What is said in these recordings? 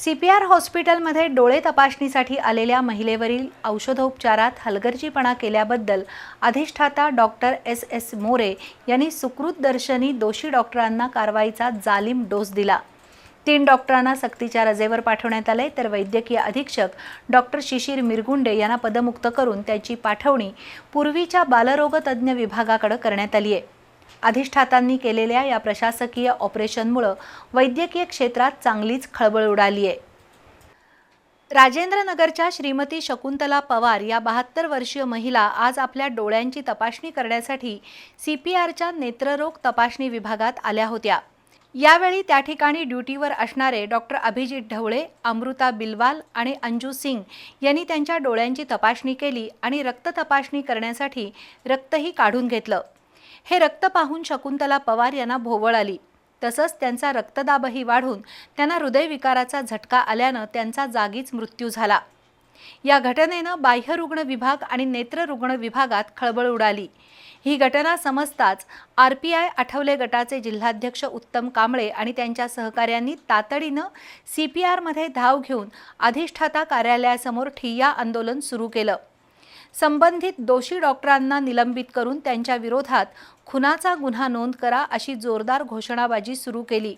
C P R हॉस्पिटलमध्ये डोळे तपासणीसाठी आलेल्या महिलेवरील औषधोपचारात हलगर्जीपणा केल्याबद्दल अधिष्ठाता डॉक्टर एस एस मोरे यांनी सुकृत दर्शनी दोषी डॉक्टरांना कारवाईचा जालीम डोस दिला. तीन डॉक्टरांना सक्तीच्या रजेवर पाठवण्यात आले तर वैद्यकीय अधीक्षक डॉक्टर शिशिर मिरगुंडे यांना पदमुक्त करून त्याची पाठवणी पूर्वीच्या बालरोगतज्ञ विभागाकडे करण्यात आली आहे अधिष्ठातांनी केलेल्या या प्रशासकीय ऑपरेशनमुळं वैद्यकीय क्षेत्रात चांगलीच खळबळ उडाली आहे. राजेंद्रनगरच्या श्रीमती शकुंतला पवार या बहात्तर वर्षीय महिला आज आपल्या डोळ्यांची तपासणी करण्यासाठी सी पी आरच्या नेत्ररोग तपासणी विभागात आल्या होत्या. यावेळी त्या ठिकाणी ड्युटीवर असणारे डॉक्टर अभिजित ढवळे अमृता बिलवाल आणि अंजू सिंग यांनी त्यांच्या डोळ्यांची तपासणी केली आणि रक्त तपासणी करण्यासाठी रक्तही काढून घेतलं. हे रक्त पाहून शकुंतला पवार यांना भोवळ आली. तसंच त्यांचा रक्तदाबही वाढून त्यांना हृदयविकाराचा झटका आल्यानं त्यांचा जागीच मृत्यू झाला. या घटनेनं बाह्यरुग्ण विभाग आणि नेत्ररुग्ण विभागात खळबळ उडाली. ही घटना समजताच आर पी आय आठवले गटाचे जिल्हाध्यक्ष उत्तम कांबळे आणि त्यांच्या सहकाऱ्यांनी तातडीनं सी पी आरमध्ये धाव घेऊन अधिष्ठाता कार्यालयासमोर ठिय्या आंदोलन सुरू केलं. संबंधित दोषी डॉक्टरांना निलंबित करून त्यांच्या विरोधात खुनाचा गुन्हा नोंद करा अशी जोरदार घोषणाबाजी सुरू केली.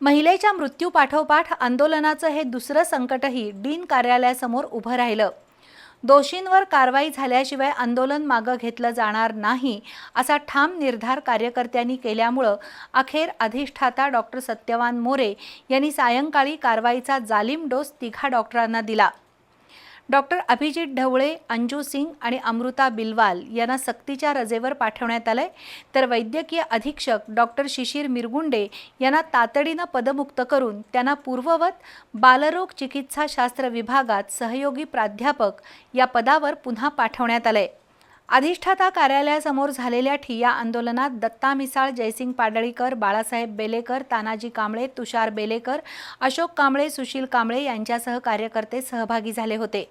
महिलेच्या मृत्यूपाठोपाठ आंदोलनाचं हे दुसरं संकटही डीन कार्यालयासमोर उभं राहिलं. दोषींवर कारवाई झाल्याशिवाय आंदोलन मागं घेतलं जाणार नाही असा ठाम निर्धार कार्यकर्त्यांनी केल्यामुळं अखेर अधिष्ठाता डॉक्टर सत्यवान मोरे यांनी सायंकाळी कारवाईचा जालीम डोस तिघा डॉक्टरांना दिला. डॉक्टर अभिजित ढवळे अंजू सिंग आणि अमृता बिलवाल यांना सक्तीच्या रजेवर पाठवण्यात आलंय. तर वैद्यकीय अधीक्षक डॉक्टर शिशिर मिरगुंडे यांना तातडीनं पदमुक्त करून त्यांना पूर्ववत बालरोग चिकित्साशास्त्र विभागात सहयोगी प्राध्यापक या पदावर पुन्हा पाठवण्यात आलंय. अधिष्ठाता कार्यालयासमोर झालेल्या ठिय्या आंदोलनात दत्ता मिसाळ जयसिंग पाडळीकर बाळासाहेब बेलेकर तानाजी कांबळे तुषार बेलेकर अशोक कांबळे सुशील कांबळे यांच्यासह कार्यकर्ते सहभागी झाले होते.